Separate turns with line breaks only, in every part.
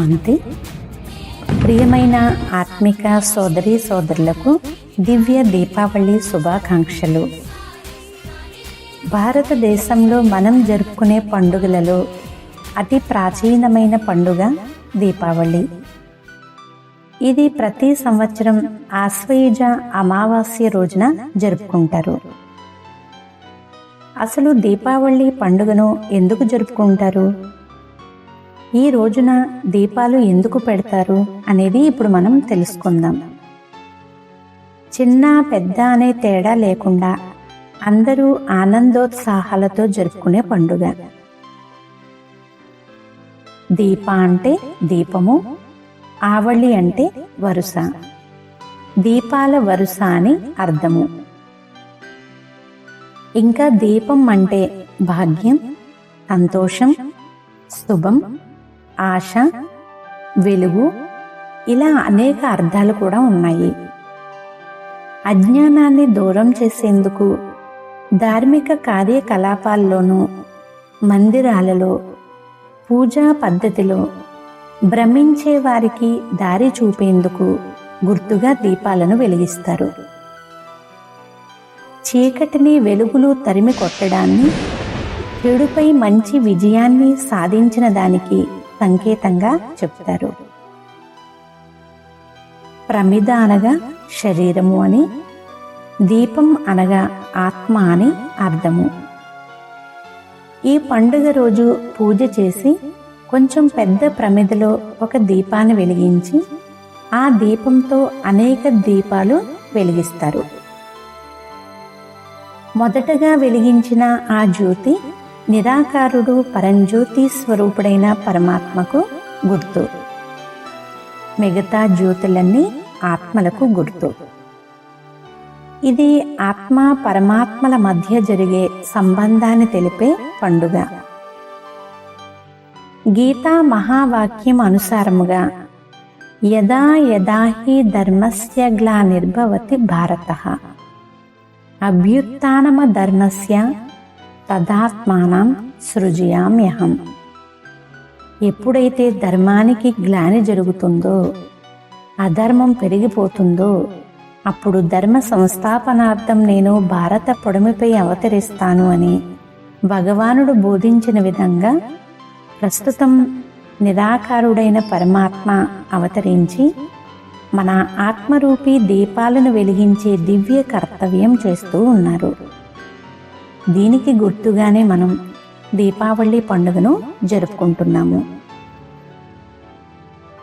శాంతి ప్రియమైన ఆత్మిక సోదరి సోదరులకు దివ్య దీపావళి శుభాకాంక్షలు. భారతదేశంలో మనం జరుపుకునే పండుగలలో అతి ప్రాచీనమైన పండుగ దీపావళి. ఇది ప్రతి సంవత్సరం ఆశ్వయుజ అమావాస్య రోజున జరుపుకుంటారు. అసలు దీపావళి పండుగను ఎందుకు జరుపుకుంటారు? ఈ రోజున దీపాలు ఎందుకు పెడతారు అనేది ఇప్పుడు మనం తెలుసుకుందాం. చిన్న పెద్ద అనే తేడా లేకుండా అందరూ ఆనందోత్సాహాలతో జరుపుకునే పండుగ. దీప అంటే దీపము ఆవళి అంటే వరుస. దీపాల వరుస అని అర్థము. ఇంకా దీపం అంటే భాగ్యం సంతోషం శుభం ఆశ వెలుగు ఇలా అనేక అర్థాలు కూడా ఉన్నాయి. అజ్ఞానాన్ని దూరం చేసేందుకు ధార్మిక కార్యకలాపాల్లోనూ మందిరాలలో పూజా పద్ధతిలో భ్రమించే వారికి దారి చూపేందుకు గుర్తుగా దీపాలను వెలిగిస్తారు. చీకటిని వెలుగులు తరిమి కొట్టడాన్ని చెడుపై మంచి విజయాన్ని సాధించిన దానికి సంకేతంగా చెప్తారు. ప్రమిద అనగా శరీరము అని దీపం అనగా ఆత్మ అని అర్థము. ఈ పండుగ రోజు పూజ చేసి కొంచెం పెద్ద ప్రమిదలో ఒక దీపాన్ని వెలిగించి ఆ దీపంతో అనేక దీపాలు వెలిగిస్తారు. మొదటగా వెలిగించిన ఆ జ్యోతి నిరాకారుడు పరంజ్యోతి స్వరూపుడైన పరమాత్మకు గుర్తు. మిగతా జ్యోతులన్నీ ఆత్మలకు గుర్తు. ఇది ఆత్మ పరమాత్మల మధ్య జరిగే సంబంధాన్ని తెలిపే పండుగ. గీతా మహావాక్యం అనుసారముగా యదా యదా హి ధర్మస్య గ్లానిర్భవతి భారత. అభ్యుత్నమ ధర్మస్య తదాత్మానం సృజయామ్యహం. ఎప్పుడైతే ధర్మానికి గ్లాని జరుగుతుందో అధర్మం పెరిగిపోతుందో అప్పుడు ధర్మ సంస్థాపనార్థం నేను భారత పొడమిపై అవతరిస్తాను అని భగవానుడు బోధించిన విధంగా ప్రస్తుతం నిరాకారుడైన పరమాత్మ అవతరించి మన ఆత్మరూపీ దీపాలను వెలిగించే దివ్య కర్తవ్యం చేస్తూ ఉన్నారు. దీనికి గుర్తుగానే మనం దీపావళి పండుగను జరుపుకుంటున్నాము.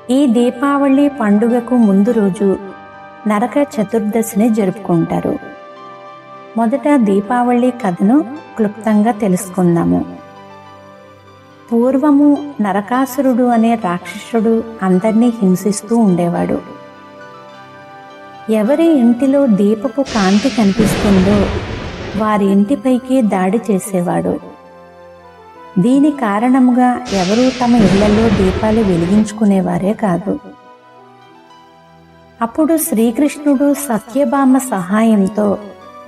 ఈ దీపావళి పండుగకు ముందు రోజు నరక చతుర్దశిని జరుపుకుంటారు. మొదట దీపావళి కథను క్లుప్తంగా తెలుసుకుందాము. పూర్వము నరకాసురుడు అనే రాక్షసుడు అందరినీ హింసిస్తూ ఉండేవాడు. ఎవరి ఇంటిలో దీపపు కాంతి కనిపిస్తుందో వారి ఇంటిపైకి దాడి చేసేవాడు. దీని కారణముగా ఎవరూ తమ ఇళ్ళలో దీపాలు వెలిగించుకునేవారే కాదు. అప్పుడు శ్రీకృష్ణుడు సత్యభామ సహాయంతో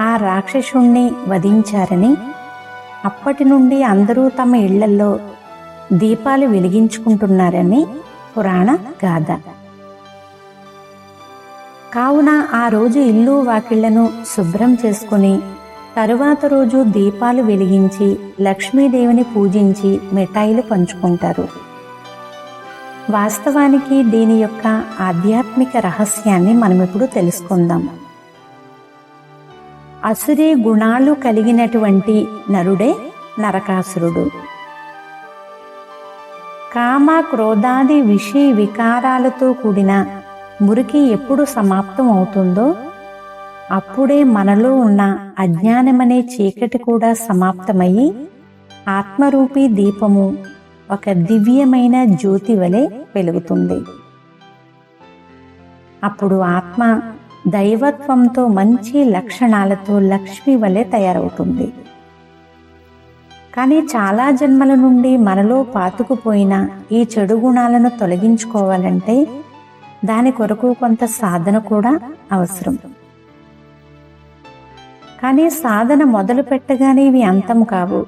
ఆ రాక్షసుణ్ణి వధించారని అప్పటి నుండి అందరూ తమ ఇళ్ళలో దీపాలు వెలిగించుకుంటున్నారని పురాణ గాథ. కావున ఆ రోజు ఇల్లు వాకిళ్ళను శుభ్రం చేసుకుని తరువాత రోజు దీపాలు వెలిగించి లక్ష్మీదేవిని పూజించి మిఠాయిలు పంచుకుంటారు. వాస్తవానికి దీని యొక్క ఆధ్యాత్మిక రహస్యాన్ని మనం ఇప్పుడు తెలుసుకుందాం. అసురే గుణాలు కలిగినటువంటి నరుడే నరకాసురుడు. కామ క్రోధాది విషయ వికారాలతో కూడిన మురికి ఎప్పుడు సమాప్తం అవుతుందో అప్పుడే మనలో ఉన్న అజ్ఞానమనే చీకటి కూడా సమాప్తమయ్యి ఆత్మరూపీ దీపము ఒక దివ్యమైన జ్యోతి వలె వెలుగుతుంది. అప్పుడు ఆత్మ దైవత్వంతో మంచి లక్షణాలతో లక్ష్మి వలె తయారవుతుంది. కానీ చాలా జన్మల నుండి మనలో పాతుకుపోయిన ఈ చెడు గుణాలను తొలగించుకోవాలంటే దాని కొరకు కొంత సాధన కూడా అవసరం. కానీ సాధన మొదలు పెట్టగానే ఇవి అంతం కావు.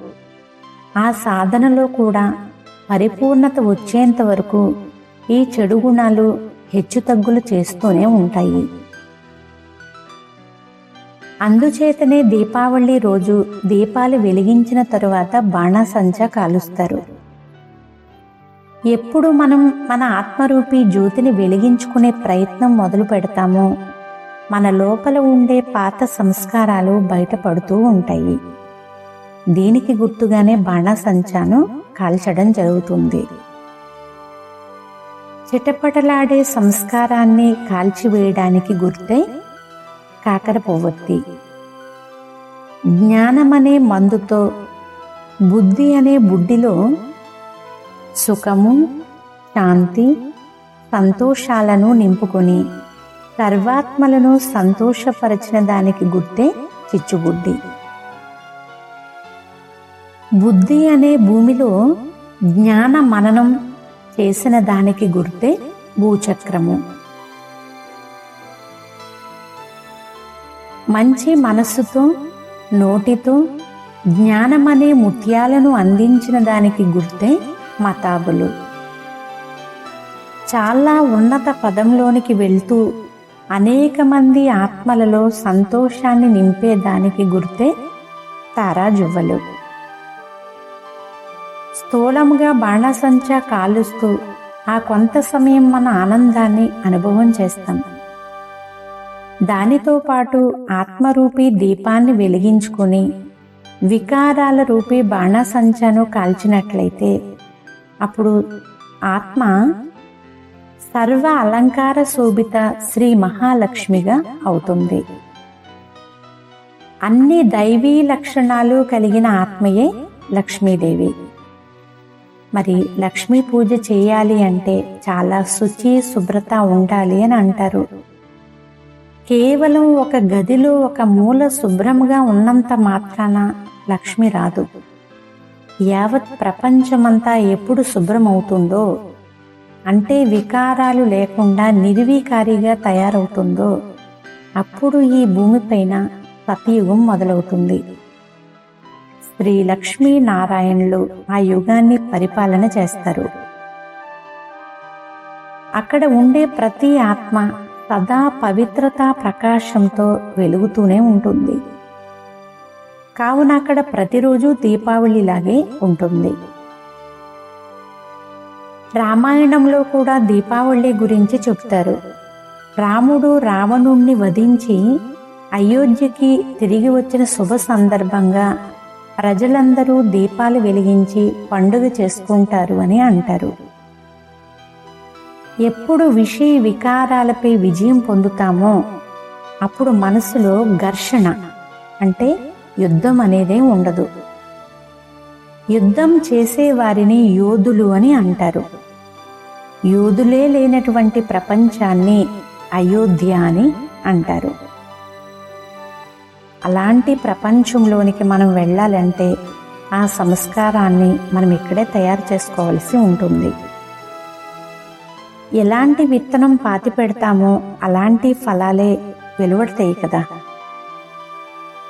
ఆ సాధనలో కూడా పరిపూర్ణత వచ్చేంత వరకు ఈ చెడు గుణాలు హెచ్చుతగ్గులు చేస్తూనే ఉంటాయి. అందుచేతనే దీపావళి రోజు దీపాలు వెలిగించిన తరువాత బాణాసంచా కాలుస్తారు. ఎప్పుడు మనం మన ఆత్మరూపి జ్యోతిని వెలిగించుకునే ప్రయత్నం మొదలు పెడతామో మన లోపల ఉండే పాత సంస్కారాలు బయటపడుతూ ఉంటాయి. దీనికి గుర్తుగానే బాణసంచాను కాల్చడం జరుగుతుంది. చిటపటలాడే సంస్కారాన్ని కాల్చివేయడానికి గుర్తే కాకర పొవ్వొత్తి. జ్ఞానమనే మందుతో బుద్ధి అనే బుడ్డిలో సుఖము శాంతి సంతోషాలను నింపుకొని సర్వాత్మలను సంతోషపరచిన దానికి గుర్తే చిచ్చుబుద్ధి. బుద్ధి అనే భూమిలో జ్ఞాన మననం చేసిన దానికి గుర్తే భూచక్రము. మంచి మనస్సుతో నోటితో జ్ఞానమనే ముత్యాలను అందించిన దానికి గుర్తే మతాబులు. చాలా ఉన్నత పదంలోనికి వెళ్తూ అనేక మంది ఆత్మలలో సంతోషాన్ని నింపేదానికి గుర్తే తారాజువ్వలు. స్థూలముగా బాణసంచా కాలుస్తూ ఆ కొంత సమయం మన ఆనందాన్ని అనుభవం చేస్తాం. దానితో పాటు ఆత్మరూపీ దీపాన్ని వెలిగించుకొని వికారాల రూపీ బాణసంచాను కాల్చినట్లయితే అప్పుడు ఆత్మ సర్వ అలంకార శోభిత శ్రీ మహాలక్ష్మిగా అవుతుంది. అన్ని దైవీ లక్షణాలు కలిగిన ఆత్మయే లక్ష్మీదేవి. మరి లక్ష్మీ పూజ చేయాలి అంటే చాలా శుచి శుభ్రత ఉండాలి అని అంటారు. కేవలం ఒక గదిలో ఒక మూల శుభ్రంగా ఉన్నంత మాత్రాన లక్ష్మి రాదు. యావత్ ప్రపంచమంతా ఎప్పుడు శుభ్రమవుతుందో అంటే వికారాలు లేకుండా నిర్వీకారిగా తయారవుతుందో అప్పుడు ఈ భూమిపైన సతయుగం మొదలవుతుంది. శ్రీ లక్ష్మీ నారాయణులు ఆ యుగాన్ని పరిపాలన చేస్తారు. అక్కడ ఉండే ప్రతి ఆత్మ సదా పవిత్రతా ప్రకాశంతో వెలుగుతూనే ఉంటుంది. కావున అక్కడ ప్రతిరోజు దీపావళిలాగే ఉంటుంది. రామాయణంలో కూడా దీపావళి గురించి చెప్తారు. రాముడు రావణుణ్ణి వధించి అయోధ్యకి తిరిగి వచ్చిన శుభ సందర్భంగా ప్రజలందరూ దీపాలు వెలిగించి పండుగ చేసుకుంటారు అని అంటారు. ఎప్పుడు విషయ వికారాలపై విజయం పొందుతామో అప్పుడు మనసులో ఘర్షణ అంటే యుద్ధం అనేదే ఉండదు. యుద్ధం చేసేవారిని యోధులు అని అంటారు. యోధులే లేనటువంటి ప్రపంచాన్ని అయోధ్య అని అంటారు. అలాంటి ప్రపంచంలోనికి మనం వెళ్ళాలంటే ఆ సంస్కారాన్ని మనం ఇక్కడే తయారు చేసుకోవాల్సి ఉంటుంది. ఎలాంటి విత్తనం పాతి పెడతామో అలాంటి ఫలాలే వెలువడతాయి కదా.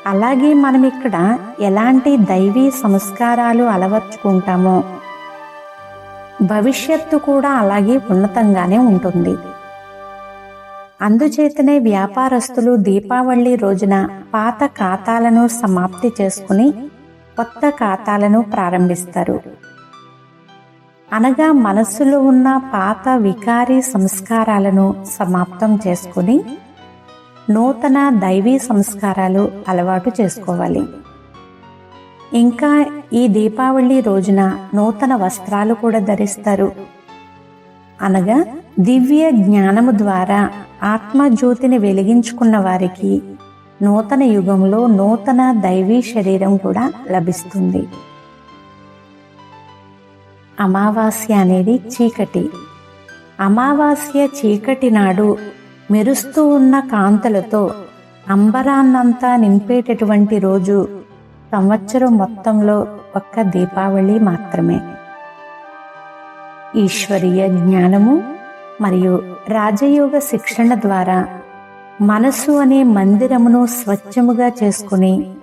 అలాగే మనం ఇక్కడ ఎలాంటి దైవీ సంస్కారాలు అలవర్చుకుంటామో భవిష్యత్తు కూడా అలాగే ఉన్నతంగానే ఉంటుంది. అందుచేతనే వ్యాపారస్తులు దీపావళి రోజున పాత ఖాతాలను సమాప్తి చేసుకుని కొత్త ఖాతాలను ప్రారంభిస్తారు. అనగా మనస్సులో ఉన్న పాత వికారీ సంస్కారాలను సమాప్తం చేసుకుని నూతన దైవీ సంస్కారాలు అలవాటు చేసుకోవాలి. ఇంకా ఈ దీపావళి రోజున నూతన వస్త్రాలు కూడా ధరిస్తారు. అనగా దివ్య జ్ఞానము ద్వారా ఆత్మజ్యోతిని వెలిగించుకున్న వారికి నూతన యుగంలో నూతన దైవీ శరీరం కూడా లభిస్తుంది. అమావాస్య అనేది చీకటి. అమావాస్య చీకటి నాడు మెరుస్తూ ఉన్న కాంతలతో అంబరాన్నంతా నింపేటటువంటి రోజు సంవత్సరం మొత్తంలో ఒక్క దీపావళి మాత్రమే. ఈశ్వరీయ జ్ఞానము మరియు రాజయోగ శిక్షణ ద్వారా మనసు అనే మందిరమును స్వచ్ఛముగా చేసుకుని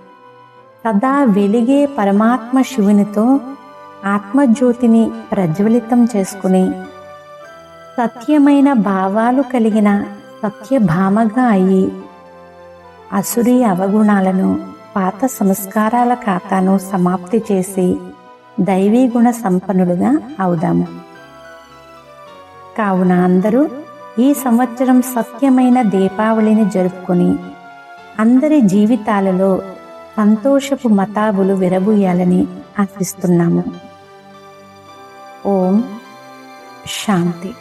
సదా వెలిగే పరమాత్మ శివునితో ఆత్మజ్యోతిని ప్రజ్వలితం చేసుకుని సత్యమైన భావాలు కలిగిన సత్యభామగా అయి అసురి అవగుణాలను పాత సంస్కారాల ఖాతాను సమాప్తి చేసి దైవీ గుణ సంపన్నుడుగా అవుదాము. కావున అందరూ ఈ సంవత్సరం సత్యమైన దీపావళిని జరుపుకొని అందరి జీవితాలలో సంతోషపు మతాబులు విరబూయాలని ఆశిస్తున్నాము. ఓం శాంతి.